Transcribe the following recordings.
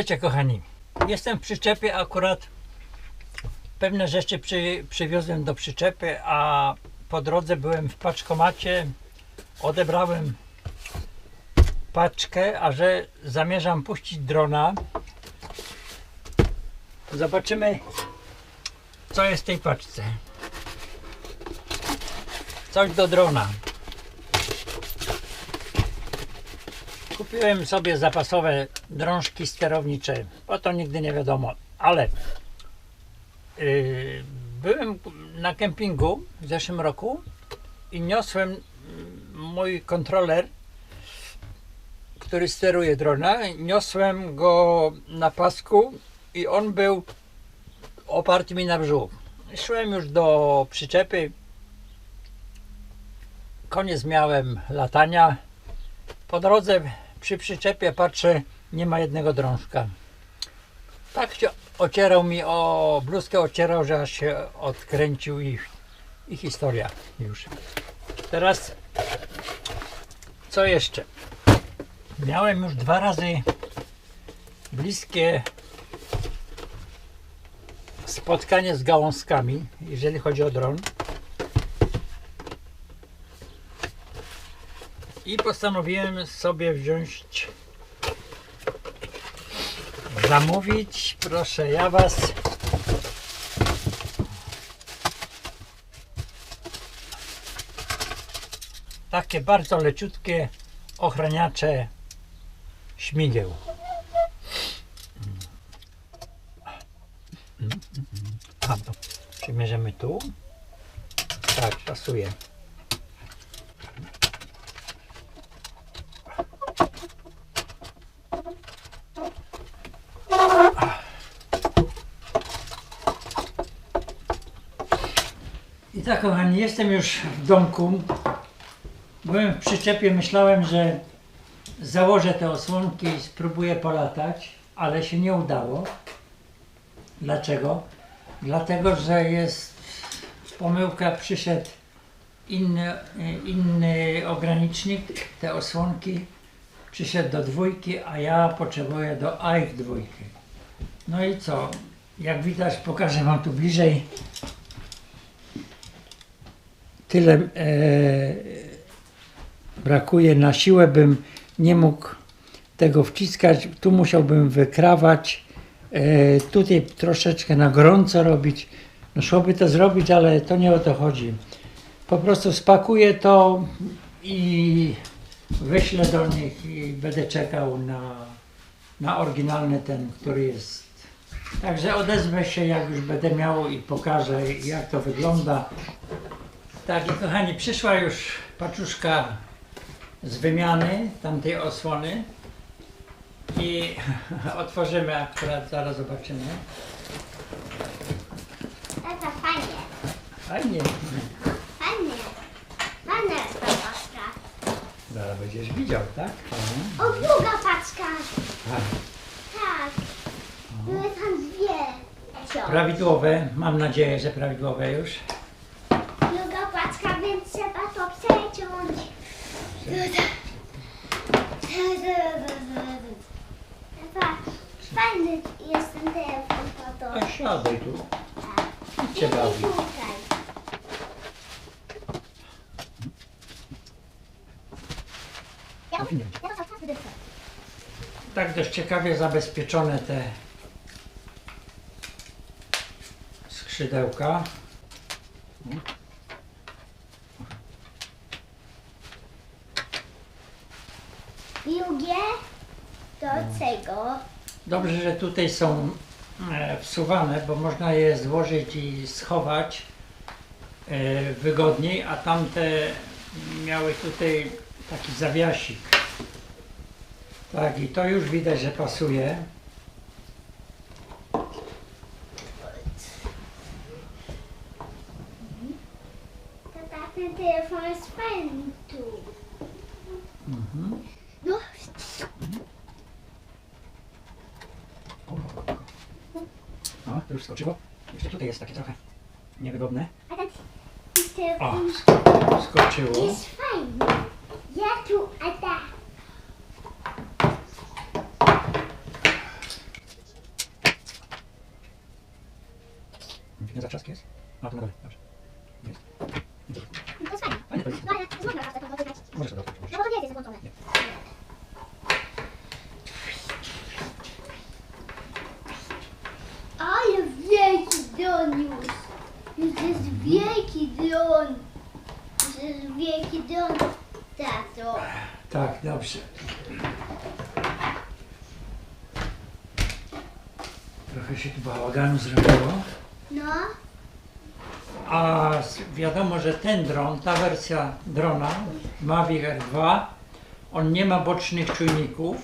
Słuchajcie, kochani, jestem w przyczepie akurat. Pewne rzeczy przy, przywiozłem do przyczepy, a po drodze byłem w paczkomacie. Odebrałem paczkę, a że zamierzam puścić drona. Zobaczymy, co jest w tej paczce. Coś do drona. Kupiłem sobie zapasowe drążki sterownicze, bo to nigdy nie wiadomo, ale yy, byłem na kempingu w zeszłym roku i niosłem mm, mój kontroler, który steruje drona, niosłem go na pasku i on był oparty mi na brzuch. Szłem już do przyczepy, koniec miałem latania, po drodze przy przyczepie patrzę, nie ma jednego drążka. Tak się ocierał mi o bluzkę, ocierał, że aż się odkręcił i, i historia już. Teraz co jeszcze? Miałem już dwa razy bliskie spotkanie z gałązkami, jeżeli chodzi o dron. I postanowiłem sobie wziąć, zamówić, proszę ja Was, takie bardzo leciutkie ochraniacze śmigieł. A, to przymierzymy tu. Tak, pasuje. I tak, kochani, jestem już w domku. Byłem w przyczepie, myślałem, że założę te osłonki i spróbuję polatać, ale się nie udało. Dlaczego? Dlatego, że jest pomyłka, przyszedł inny, inny ogranicznik, te osłonki, przyszedł do dwójki, a ja potrzebuję do AIK dwójki. No i co? Jak widać, pokażę Wam tu bliżej. Tyle e, brakuje na siłę, bym nie mógł tego wciskać. Tu musiałbym wykrawać. E, tutaj troszeczkę na gorąco robić. No szłoby to zrobić, ale to nie o to chodzi. Po prostu spakuję to i wyślę do nich i będę czekał na, na oryginalny ten, który jest. Także odezwę się, jak już będę miał i pokażę, jak to wygląda. Tak, i kochani, przyszła już paczuszka z wymiany tamtej osłony i otworzymy akurat, zaraz zobaczymy. Tata, fajnie. Fajnie. Fajnie. Fajna jest ta paczka. Zaraz będziesz widział, tak? O, druga paczka. Tak. Tak. Były tam dwie. Prawidłowe, mam nadzieję, że prawidłowe już. Tata, fajny jest ten telefon, tato. A siadaj tu. Tak. Cię bawi. I tutaj. Ja to- ja to czas wydyszę. Tak dość ciekawie zabezpieczone te skrzydełka. Drugie do tego. Dobrze, że tutaj są e, wsuwane, bo można je złożyć i schować e, wygodniej, a tamte miały tutaj taki zawiasik. Tak, i to już widać, że pasuje. Tata, ten telefon jest fajny tu. Mhm. No, O, to już skoczyło. Jeszcze tutaj jest takie trochę niewygodne. a O, sk- skoczyło. jest fajny. Ja tu, a ta. Nie za trzask jest? A, tu na dole, dobrze. Jest. I to- No to jest fajne. Fajnie to jest. No ale jest można naprawdę to dotykać. Możesz to dotknąć. No bo to nie jest włączone. Nie. Ale wielki dron już. Już jest wielki dron. Już jest wielki dron. Tato. Tak, dobrze. Trochę się tu bałaganu zrobiło. No. A wiadomo, że ten dron, ta wersja drona Mavic R2, on nie ma bocznych czujników,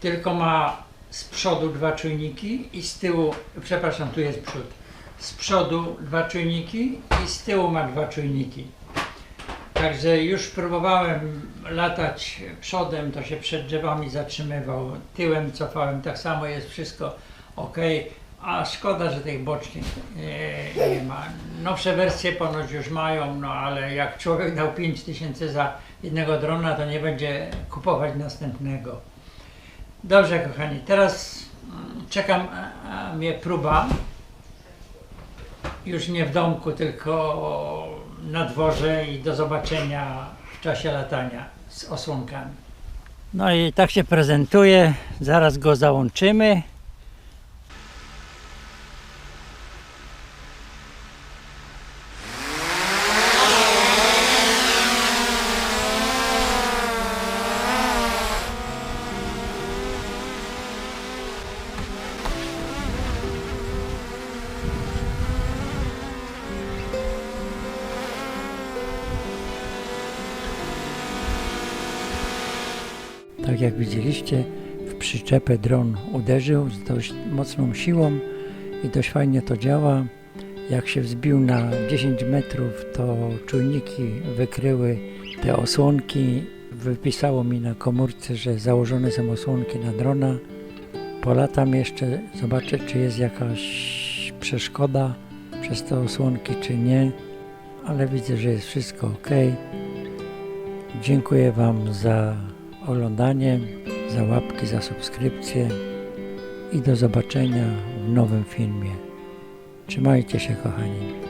tylko ma z przodu dwa czujniki i z tyłu, przepraszam, tu jest przód. Z przodu dwa czujniki i z tyłu ma dwa czujniki. Także już próbowałem latać przodem, to się przed drzewami zatrzymywał, tyłem cofałem, tak samo jest wszystko ok. A szkoda, że tych bocznych e, nie ma. Nowsze wersje ponoć już mają, no ale jak człowiek dał 5000 za jednego drona, to nie będzie kupować następnego. Dobrze, kochani, teraz mm, czekam, mnie próba. Już nie w domku, tylko na dworze i do zobaczenia w czasie latania z osłonkami. No i tak się prezentuje. Zaraz go załączymy. Tak jak widzieliście, w przyczepę dron uderzył z dość mocną siłą i dość fajnie to działa. Jak się wzbił na 10 metrów, to czujniki wykryły te osłonki. Wypisało mi na komórce, że założone są osłonki na drona. Polatam jeszcze, zobaczę czy jest jakaś przeszkoda przez te osłonki, czy nie. Ale widzę, że jest wszystko ok. Dziękuję Wam za oglądanie, za łapki, za subskrypcję i do zobaczenia w nowym filmie. Trzymajcie się, kochani.